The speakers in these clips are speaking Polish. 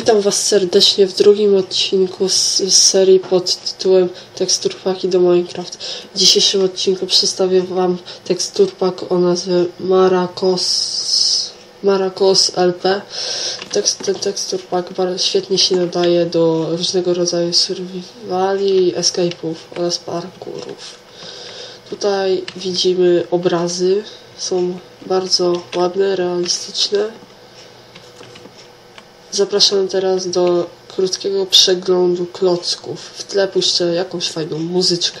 Witam Was serdecznie w drugim odcinku z, serii pod tytułem Teksturpaki do Minecraft. W dzisiejszym odcinku przedstawię Wam teksturpak o nazwie Maracos, Maracos LP. Tekst, ten teksturpak świetnie się nadaje do różnego rodzaju survivali, escape'ów oraz parkurów. Tutaj widzimy obrazy, są bardzo ładne, realistyczne. Zapraszam teraz do krótkiego przeglądu klocków. W tle puszczę jakąś fajną muzyczkę.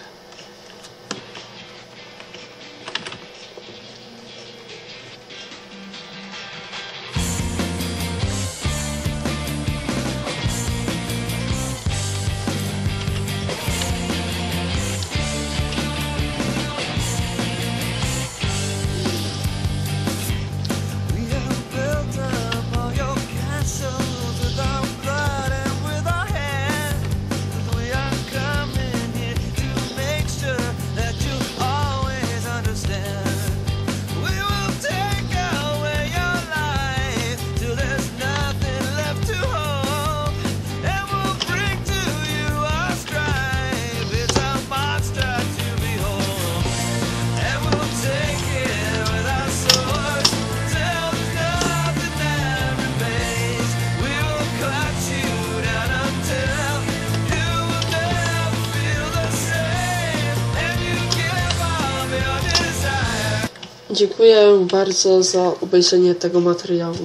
Dziękuję bardzo za obejrzenie tego materiału.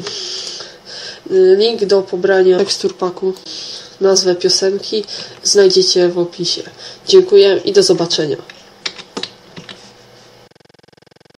Link do pobrania teksturpaku, nazwę piosenki znajdziecie w opisie. Dziękuję i do zobaczenia.